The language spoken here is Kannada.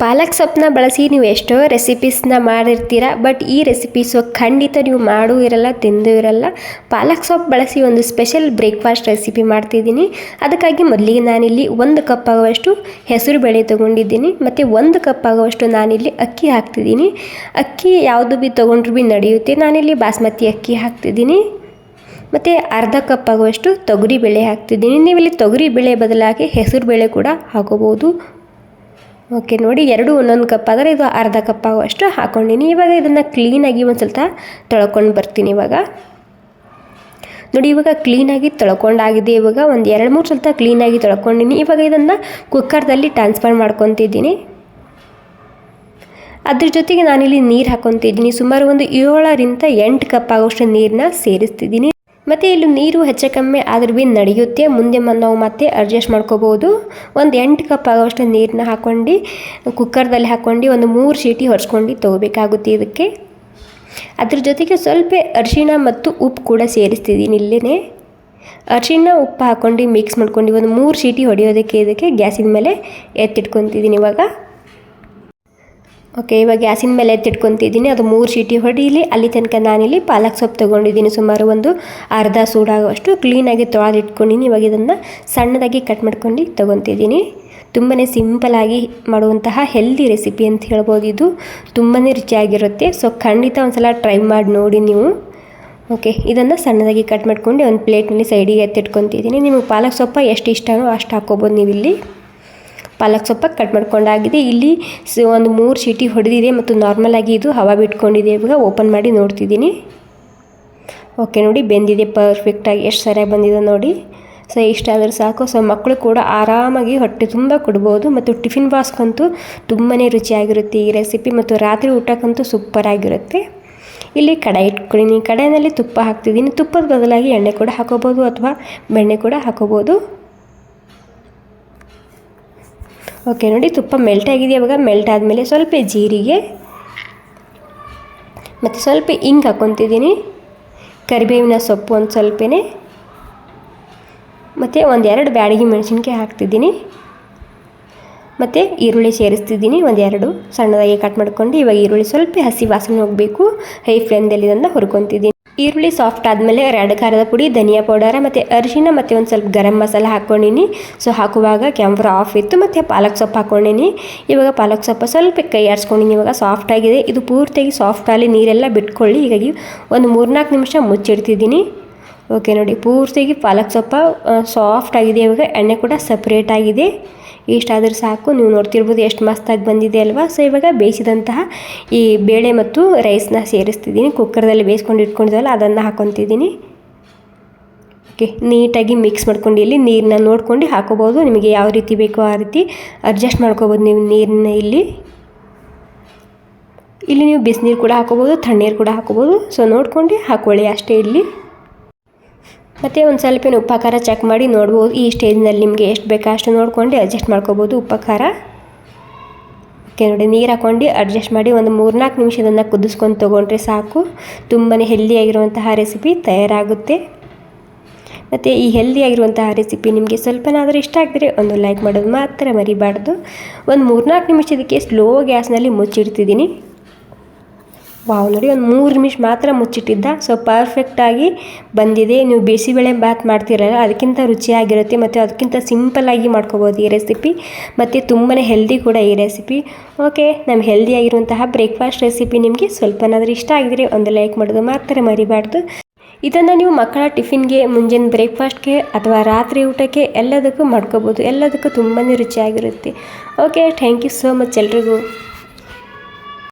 ಪಾಲಕ್ ಸೊಪ್ಪನ್ನ ಬಳಸಿ ನೀವು ಎಷ್ಟೋ ರೆಸಿಪೀಸ್ನ ಮಾಡಿರ್ತೀರ ಬಟ್ ಈ ರೆಸಿಪೀಸು ಖಂಡಿತ ನೀವು ಮಾಡೂ ಇರಲ್ಲ, ತಿಂದೂ ಇರಲ್ಲ. ಪಾಲಕ್ ಸೊಪ್ಪು ಬಳಸಿ ಒಂದು ಸ್ಪೆಷಲ್ ಬ್ರೇಕ್ಫಾಸ್ಟ್ ರೆಸಿಪಿ ಮಾಡ್ತಿದ್ದೀನಿ. ಅದಕ್ಕಾಗಿ ಮೊದಲಿಗೆ ನಾನಿಲ್ಲಿ ಒಂದು ಕಪ್ ಆಗುವಷ್ಟು ಹೆಸರು ಬೇಳೆ ತೊಗೊಂಡಿದ್ದೀನಿ. ಮತ್ತು ಒಂದು ಕಪ್ ಆಗುವಷ್ಟು ನಾನಿಲ್ಲಿ ಅಕ್ಕಿ ಹಾಕ್ತಿದ್ದೀನಿ. ಅಕ್ಕಿ ಯಾವುದು ಭೀ ತೊಗೊಂಡ್ರು ಭೀ ನಡೆಯುತ್ತೆ. ನಾನಿಲ್ಲಿ ಬಾಸ್ಮತಿ ಅಕ್ಕಿ ಹಾಕ್ತಿದ್ದೀನಿ. ಮತ್ತು ಅರ್ಧ ಕಪ್ ಆಗುವಷ್ಟು ತೊಗರಿ ಬೇಳೆ ಹಾಕ್ತಿದ್ದೀನಿ. ನೀವಿಲ್ಲಿ ತೊಗರಿ ಬೇಳೆ ಬದಲಾಗಿ ಹೆಸರು ಬೇಳೆ ಕೂಡ ಹಾಕೋಬೋದು. ಓಕೆ, ನೋಡಿ, ಎರಡು, ಒಂದೊಂದು ಕಪ್ ಆದರೆ ಇದು ಅರ್ಧ ಕಪ್ ಆಗುವಷ್ಟು ಹಾಕ್ಕೊಂಡಿನಿ. ಇವಾಗ ಇದನ್ನು ಕ್ಲೀನಾಗಿ ಒಂದು ಸ್ವಲ್ಪ ತೊಳ್ಕೊಂಡು ಬರ್ತೀನಿ ಇವಾಗ. ನೋಡಿ, ಇವಾಗ ಕ್ಲೀನಾಗಿ ತೊಳ್ಕೊಂಡಾಗಿದೆ ಇವಾಗ. ಒಂದು ಎರಡು, ಮೂರು ಸಲ ಕ್ಲೀನಾಗಿ ತೊಳ್ಕೊಂಡಿನಿ. ಇವಾಗ ಇದನ್ನು ಕುಕ್ಕರ್ದಲ್ಲಿ ಟ್ರಾನ್ಸ್ಫರ್ ಮಾಡ್ಕೊತಿದ್ದೀನಿ. ಅದ್ರ ಜೊತೆಗೆ ನಾನಿಲ್ಲಿ ನೀರು ಹಾಕ್ಕೊತಿದ್ದೀನಿ. ಸುಮಾರು ಒಂದು ಏಳರಿಂದ ಎಂಟು ಕಪ್ ಆಗೋಷ್ಟು ನೀರನ್ನ ಸೇರಿಸ್ತಿದ್ದೀನಿ. ಮತ್ತು ಇಲ್ಲಿ ನೀರು ಹೆಚ್ಚು ಕಮ್ಮಿ ಆದ್ರೂ ಭೀ ನಡೆಯುತ್ತೆ. ಮುಂದೆ ನಾವು ಮತ್ತೆ ಅಡ್ಜಸ್ಟ್ ಮಾಡ್ಕೋಬೋದು. ಒಂದು ಎಂಟು ಕಪ್ ಆಗೋಷ್ಟು ನೀರನ್ನ ಹಾಕ್ಕೊಂಡು ಕುಕ್ಕರ್ದಲ್ಲಿ ಹಾಕ್ಕೊಂಡು ಒಂದು ಮೂರು ಸೀಟಿ ಹೊಡ್ಸ್ಕೊಂಡು ತೊಗೋಬೇಕಾಗುತ್ತೆ ಇದಕ್ಕೆ. ಅದ್ರ ಜೊತೆಗೆ ಸ್ವಲ್ಪ ಅರಿಶಿಣ ಮತ್ತು ಉಪ್ಪು ಕೂಡ ಸೇರಿಸ್ತಿದ್ದೀನಿ ಇಲ್ಲೇ ಅರಿಶಿಣ, ಉಪ್ಪು ಹಾಕ್ಕೊಂಡು ಮಿಕ್ಸ್ ಮಾಡ್ಕೊಂಡು ಒಂದು ಮೂರು ಸೀಟಿ ಹೊಡೆಯೋದಕ್ಕೆ ಇದಕ್ಕೆ ಗ್ಯಾಸಿನ ಮೇಲೆ ಎತ್ತಿಟ್ಕೊತಿದ್ದೀನಿ ಇವಾಗ. ಓಕೆ ಇವಾಗ ಗ್ಯಾಸಿನ ಮೇಲೆ ಎತ್ತಿಟ್ಕೊತಿದ್ದೀನಿ. ಅದು ಮೂರು ಸೀಟಿ ಹೊಡೀಲಿ. ಅಲ್ಲಿ ತನಕ ನಾನಿಲ್ಲಿ ಪಾಲಕ್ ಸೊಪ್ಪು ತೊಗೊಂಡಿದ್ದೀನಿ. ಸುಮಾರು ಒಂದು ಅರ್ಧ ಸೂಡಾಗುವಷ್ಟು ಕ್ಲೀನಾಗಿ ತೊಳೆದು ಇಟ್ಕೊಂಡಿನಿ ಇವಾಗ ಇದನ್ನು ಸಣ್ಣದಾಗಿ ಕಟ್ ಮಾಡ್ಕೊಂಡು ತೊಗೊತಿದ್ದೀನಿ. ತುಂಬಾ ಸಿಂಪಲಾಗಿ ಮಾಡುವಂತಹ ಹೆಲ್ದಿ ರೆಸಿಪಿ ಅಂತ ಹೇಳ್ಬೋದು ಇದು. ತುಂಬಾ ರುಚಿಯಾಗಿರುತ್ತೆ. ಸೊ ಖಂಡಿತ ಒಂದ್ಸಲ ಟ್ರೈ ಮಾಡಿ ನೋಡಿ ನೀವು. ಓಕೆ ಇದನ್ನು ಸಣ್ಣದಾಗಿ ಕಟ್ ಮಾಡ್ಕೊಂಡು ಒಂದು ಪ್ಲೇಟ್ನಲ್ಲಿ ಸೈಡಿಗೆ ಎತ್ತಿಟ್ಕೊತಿದ್ದೀನಿ. ನಿಮಗೆ ಪಾಲಕ್ ಸೊಪ್ಪ ಎಷ್ಟು ಇಷ್ಟನೋ ಅಷ್ಟು ಹಾಕ್ಕೋಬೋದು ನೀವಿಲ್ಲಿ. ಪಾಲಕ್ ಸೊಪ್ಪಾಗಿ ಕಟ್ ಮಾಡ್ಕೊಂಡಾಗಿದೆ. ಇಲ್ಲಿ ಒಂದು ಮೂರು ಸೀಟಿ ಹೊಡೆದಿದೆ ಮತ್ತು ನಾರ್ಮಲಾಗಿ ಇದು ಹವಾ ಬಿಟ್ಕೊಂಡಿದೆ ಇವಾಗ ಓಪನ್ ಮಾಡಿ ನೋಡ್ತಿದ್ದೀನಿ. ಓಕೆ ನೋಡಿ ಬೆಂದಿದೆ ಪರ್ಫೆಕ್ಟಾಗಿ ಎಷ್ಟು ಸರಿಯಾಗಿ ಬಂದಿದೆ ನೋಡಿ. ಸೊ ಇಷ್ಟ ಆದರೆ ಸಾಕು. ಸೊ ಮಕ್ಕಳು ಕೂಡ ಆರಾಮಾಗಿ ಹೊಟ್ಟೆ ತುಂಬ ಕೊಡ್ಬೋದು ಮತ್ತು ಟಿಫಿನ್ ಬಾಸ್ಗಂತೂ ತುಂಬಾ ರುಚಿಯಾಗಿರುತ್ತೆ. ಈ ರೆಸಿಪಿ ಮತ್ತು ರಾತ್ರಿ ಊಟಕ್ಕಂತೂ ಸೂಪರ್ ಆಗಿರುತ್ತೆ ಇಲ್ಲಿ ಕಡಾಯಿ ಇಟ್ಕೊಂಡಿನಿ ಕಡಾಯಿನಲ್ಲಿ ತುಪ್ಪ ಹಾಕ್ತಿದ್ದೀನಿ. ತುಪ್ಪದ ಬದಲಾಗಿ ಎಣ್ಣೆ ಕೂಡ ಹಾಕೋಬೋದು ಅಥವಾ ಬೆಣ್ಣೆ ಕೂಡ ಹಾಕೋಬೋದು. ಓಕೆ, ನೋಡಿ ತುಪ್ಪ ಮೆಲ್ಟ್ ಆಗಿದೆ ಇವಾಗ ಮೆಲ್ಟ್ ಆದಮೇಲೆ ಸ್ವಲ್ಪ ಜೀರಿಗೆ ಮತ್ತು ಸ್ವಲ್ಪ ಹಿಂಗೆ ಹಾಕ್ಕೊತಿದ್ದೀನಿ. ಕರಿಬೇವಿನ ಸೊಪ್ಪು ಒಂದು ಸ್ವಲ್ಪನೇ. ಮತ್ತು ಒಂದೆರಡು ಬ್ಯಾಡಗಿ ಮೆಣಸಿನ್ಕಾಯಿ ಹಾಕ್ತಿದ್ದೀನಿ. ಮತ್ತು ಈರುಳ್ಳಿ ಸೇರಿಸ್ತಿದ್ದೀನಿ, ಒಂದೆರಡು. ಸಣ್ಣದಾಗಿ ಕಟ್ ಮಾಡ್ಕೊಂಡು ಇವಾಗ ಈರುಳ್ಳಿ ಸ್ವಲ್ಪ ಹಸಿ ವಾಸನೆ ಹೋಗಬೇಕು. ಹೈ ಫ್ಲೇಮ್ದಲ್ಲಿ ಇದನ್ನು ಹುರ್ಕೊತಿದ್ದೀನಿ. ಈರುಳ್ಳಿ ಸಾಫ್ಟ್ ಆದಮೇಲೆ ರೆಡ್ ಖಾರದ ಪುಡಿ, ಧನಿಯಾ ಪೌಡರ ಮತ್ತು ಅರಿಶಿನ ಮತ್ತು ಒಂದು ಸ್ವಲ್ಪ ಗರಂ ಮಸಾಲ ಹಾಕ್ಕೊಂಡಿನಿ. ಸೊ ಹಾಕುವಾಗ ಕ್ಯಾಮ್ರಾ ಆಫ್ ಇತ್ತು ಮತ್ತು ಪಾಲಕ್ ಸೊಪ್ಪು ಹಾಕ್ಕೊಂಡಿನಿ. ಇವಾಗ ಪಾಲಕ್ ಸೊಪ್ಪು ಸ್ವಲ್ಪ ಕೈ ಆಡಿಸ್ಕೊಂಡಿನಿ ಇವಾಗ ಸಾಫ್ಟ್ ಆಗಿದೆ. ಇದು ಪೂರ್ತಿಯಾಗಿ ಸಾಫ್ಟ್ ಆಗಲಿ ನೀರೆಲ್ಲ ಬಿಟ್ಕೊಳ್ಳಿ. ಹೀಗಾಗಿ ಒಂದು ಮೂರ್ನಾಲ್ಕು ನಿಮಿಷ ಮುಚ್ಚಿಡ್ತಿದ್ದೀನಿ. ಓಕೆ ನೋಡಿ, ಪೂರ್ತಿಯಾಗಿ ಪಾಲಕ್ ಸೊಪ್ಪು ಸಾಫ್ಟ್ ಆಗಿದೆ. ಇವಾಗ ಎಣ್ಣೆ ಕೂಡ ಸಪ್ರೇಟ್ ಆಗಿದೆ. ಇಷ್ಟಾದರೆ ಸಾಕು, ನೀವು ನೋಡ್ತಿರ್ಬೋದು ಎಷ್ಟು ಮಸ್ತಾಗಿ ಬಂದಿದೆ ಅಲ್ವಾ? ಸೊ ಇವಾಗ ಬೇಯಿಸಿದಂತಹ ಈ ಬೇಳೆ ಮತ್ತು ರೈಸ್ನ ಸೇರಿಸ್ತಿದ್ದೀನಿ. ಕುಕ್ಕರ್ದಲ್ಲಿ ಬೇಯಿಸ್ಕೊಂಡು ಇಟ್ಕೊಂಡಿದ್ದಲ್ಲ ಅದನ್ನು ಹಾಕೊತಿದ್ದೀನಿ. ಓಕೆ ನೀಟಾಗಿ ಮಿಕ್ಸ್ ಮಾಡ್ಕೊಂಡು ಇಲ್ಲಿ ನೀರನ್ನ ನೋಡ್ಕೊಂಡು ಹಾಕೋಬೋದು ನಿಮಗೆ ಯಾವ ರೀತಿ ಬೇಕೋ ಆ ರೀತಿ ಅಡ್ಜಸ್ಟ್ ಮಾಡ್ಕೋಬೋದು ನೀವು ನೀರನ್ನ ಇಲ್ಲಿ. ಇಲ್ಲಿ ನೀವು ಬಿಸಿನೀರು ಕೂಡ ಹಾಕೋಬೋದು ತಣ್ಣೀರು ಕೂಡ ಹಾಕೋಬೋದು ಸೊ ನೋಡ್ಕೊಂಡು ಹಾಕೊಳ್ಳಿ ಅಷ್ಟೇ ಇಲ್ಲಿ. ಮತ್ತು ಒಂದು ಸ್ವಲ್ಪ ಉಪ್ಪು ಖಾರ ಚೆಕ್ ಮಾಡಿ ನೋಡ್ಬೋದು. ಈ ಸ್ಟೇಜ್ನಲ್ಲಿ ನಿಮಗೆ ಎಷ್ಟು ಬೇಕಾ ಅಷ್ಟು ನೋಡ್ಕೊಂಡು ಅಡ್ಜಸ್ಟ್ ಮಾಡ್ಕೋಬೋದು ಉಪ್ಪು ಖಾರ ಓಕೆ ನೋಡಿ, ನೀರು ಹಾಕ್ಕೊಂಡು ಅಡ್ಜಸ್ಟ್ ಮಾಡಿ ಒಂದು ಮೂರ್ನಾಲ್ಕು ನಿಮಿಷ ಇದನ್ನು ಕುದಿಸ್ಕೊಂಡು ತೊಗೊಂಡ್ರೆ ಸಾಕು. ತುಂಬಾ ಹೆಲ್ದಿಯಾಗಿರುವಂತಹ ರೆಸಿಪಿ ತಯಾರಾಗುತ್ತೆ. ಮತ್ತು ಈ ಹೆಲ್ದಿಯಾಗಿರುವಂತಹ ರೆಸಿಪಿ ನಿಮಗೆ ಸ್ವಲ್ಪನಾದರೂ ಇಷ್ಟ ಆಗಿದ್ರೆ ಒಂದು ಲೈಕ್ ಮಾಡೋದು ಮಾತ್ರ ಮರಿಬಾರ್ದು. ಒಂದು ಮೂರ್ನಾಲ್ಕು ನಿಮಿಷದಕ್ಕೆ ಸ್ಲೋ ಗ್ಯಾಸ್ನಲ್ಲಿ ಮುಚ್ಚಿಡ್ತಿದ್ದೀನಿ. ವಾವ್, ನೋಡಿ ಒಂದು ಮೂರು ನಿಮಿಷ ಮಾತ್ರ ಮುಚ್ಚಿಟ್ಟಿದ್ದ. ಸೊ ಪರ್ಫೆಕ್ಟಾಗಿ ಬಂದಿದೆ. ನೀವು ಬಿಸಿಬೇಳೆ ಬಾತ್ ಮಾಡ್ತಿರಲ್ಲ, ಅದಕ್ಕಿಂತ ರುಚಿಯಾಗಿರುತ್ತೆ ಮತ್ತು ಅದಕ್ಕಿಂತ ಸಿಂಪಲ್ಲಾಗಿ ಮಾಡ್ಕೋಬೋದು ಈ ರೆಸಿಪಿ ಮತ್ತು ತುಂಬಾ ಹೆಲ್ದಿ ಕೂಡ ಈ ರೆಸಿಪಿ ಓಕೆ ನಮ್ಮ ಹೆಲ್ದಿಯಾಗಿರುವಂತಹ ಬ್ರೇಕ್ಫಾಸ್ಟ್ ರೆಸಿಪಿ ನಿಮಗೆ ಸ್ವಲ್ಪನಾದರೂ ಇಷ್ಟ ಆಗಿದ್ರೆ ಒಂದು ಲೈಕ್ ಮಾಡೋದು ಮಾತ್ರ ಮರಿಬಾರ್ದು. ಇದನ್ನು ನೀವು ಮಕ್ಕಳ ಟಿಫಿನ್ಗೆ ಮುಂಜಾನೆ ಬ್ರೇಕ್ಫಾಸ್ಟ್ಗೆ ಅಥವಾ ರಾತ್ರಿ ಊಟಕ್ಕೆ ಎಲ್ಲದಕ್ಕೂ ಮಾಡ್ಕೋಬೋದು. ಎಲ್ಲದಕ್ಕೂ ತುಂಬಾ ರುಚಿಯಾಗಿರುತ್ತೆ. Okay thank you so much ಎಲ್ರಿಗೂ.